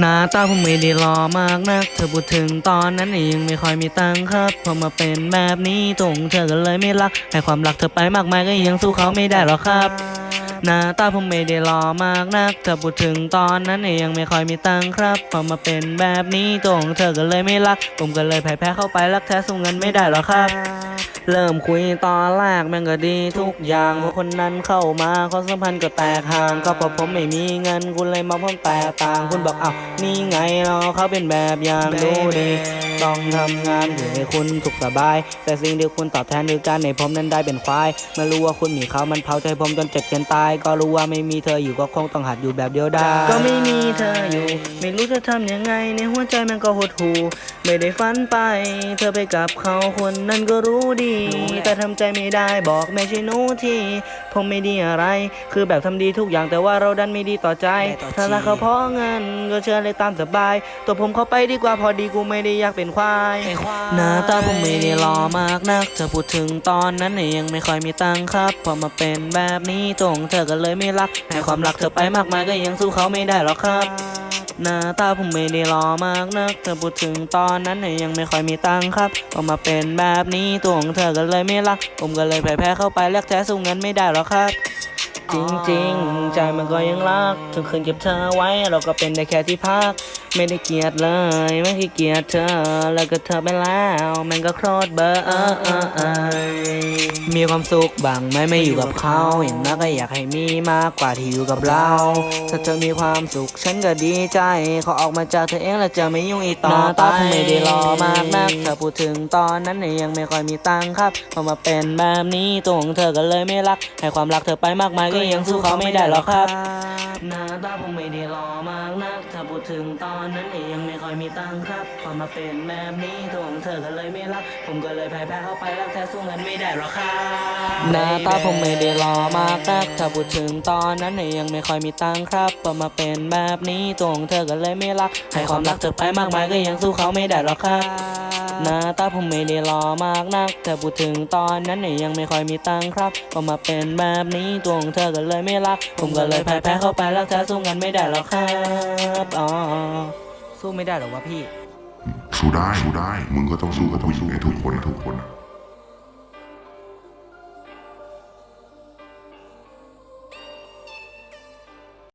หน้าตาผมไม่ได้หล่อมากนัก เธอพูดถึงตอนนั้นยังไม่ค่อยมีตังค์ครับพอมาเป็นแบบนี้ตรงเธอก็เลยไม่รักให้ความรักเธอไปมากมายก็ยังสู้เขาไม่ได้หรอกครับหน้าตาผมไม่ได้หล่อมากนัก เธอพูดถึงตอนนั้นยังไม่ค่อยมีตังค์ครับพอมาเป็นแบบนี้ตรงเธอก็เลยไม่รัก ผมก็เลยแพ้แพ้เข้าไปรักแท้สู้เงินไม่ได้หรอกครับ เริ่มคุยตอนแรกแม่งก็ดีทุกอย่างพอคนนั้นเข้ามาความสัมพันธ์ก็แตกห่างก็เพราะผมไม่มีเงินคุณเลยมาผมแตกต่าง คุณบอกอ้าวนี่ไงเนาะเขาเป็นแบบอย่างดูดี ต้องทำงานเพื่อให้คุณสุขสบาย แต่สิ่งที่คุณตอบแทนคือการให้ผมนั้นได้เป็นควายไม่รู้ว่าคุณมีเขามันเผาใจผมจนเจ็บจนตาย ก็รู้ว่าไม่มีเธออยู่ก็คงต้องหัดอยู่แบบเดียวดายก็ไม่มีเธออยู่ ไม่รู้จะทำยังไง ในหัวใจมันก็หดหู่ไม่ได้ฝันไป เธอไปกับเขาคนนั้นก็รู้ดี แต่ทำใจไม่ได้บอกไม่ใช่หนูที่ผมไม่ดีอะไร คือแบบทำดีทุกอย่างแต่ว่าเราดันไม่ดีต่อใจถ้ารักเขาเพราะเงินก็เชิญเลยตามสบาย ตัวผมเข้าไปดีกว่าพอดีกูไม่ได้อยากเป็นควาย หน้าตาผมไม่ได้หล่อมากนักจะพูดถึงตอนนั้นเนี่ยยังไม่ค่อยมีตังค์ครับ พอมาเป็นแบบนี้ตรงเธอก็เลยไม่รัก ให้ความรักเธอไปมากมายก็ยังสู้เขาไม่ได้หรอกครับหน้าตาผมไม่ได้หล่อมากนักเธอพูดถึงตอนนั้นเนี่ยยังไม่ค่อยมีตังค์ครับพอมาเป็นแบบนี้ตัวของเธอก็เลยไม่รัก ผมก็เลยแพ้แพ้เข้าไปแลกแท้สู้เงินไม่ได้หรอกครับ จริงๆ ใจมันก็ยังรักถึงคืนเก็บเธอไว้ เราก็เป็นได้แค่ที่พัก ไม่ได้เกลียดเลย ไม่ขี้เกียจเธอ แล้วก็เธอไปแล้ว มันก็โคตรเบอร์ เออเออเออมีความสุขบ้างไหมไม่อยู่กับเขาอย่างนักก็อยากให้มีมากกว่าที่อยู่กับเรา ถ้าเธอมีความสุขฉันก็ดีใจ ขอออกมาจากเธอเองแล้วจะไม่ยุ่งอีกต่อไปหน้าตาผมไม่ได้หล่อมากนักถ้าพูดถึงตอนนั้นเนี่ยยังไม่ค่อยมีตังค์ครับพอมาเป็นแบบนี้ตัวของเธอก็เลยไม่รัก ให้ความรักเธอไปมากมายก็ยังสู้เขาไม่ได้หรอกครับ หน้าตาผมไม่ได้หล่อมากนัก ถ้าพูดถึงตอนนั้นเนี่ยยังไม่ค่อยมีตังค์ครับ พอมาเป็นแบบนี้ตัวของเธอก็เลยไม่รัก ผมก็เลยแพ้แพ้เข้าไปรักแท้สู้เงินไม่ได้หรอกครับหน้าตาผมไม่ได้หล่อมากนัก ถ้าพูดถึงตอนนั้นเนี่ยยังไม่ค่อยมีตังค์ครับ พอมาเป็นแบบนี้ตัวของเธอก็เลยไม่รัก ให้ความรักเธอไปมากมายก็ยังสู้เขาไม่ได้หรอกครับหน้าตาผมไม่ได้หล่อมากนักแต่พูดถึงตอนนั้นเนี่ยยังไม่ค่อยมีตังค์ครับพอมาเป็นแบบนี้ตัวของเธอก็เลยไม่รัก ผมก็เลยแพ้แพ้เข้าไปรักแท้สู้กันไม่ได้หรอกครับอ๋อสู้ไม่ได้หรอวะพี่ สู้ได้สู้ได้ มึงก็ต้องสู้กับผู้หญิงไงทุกคนทุกคนนะ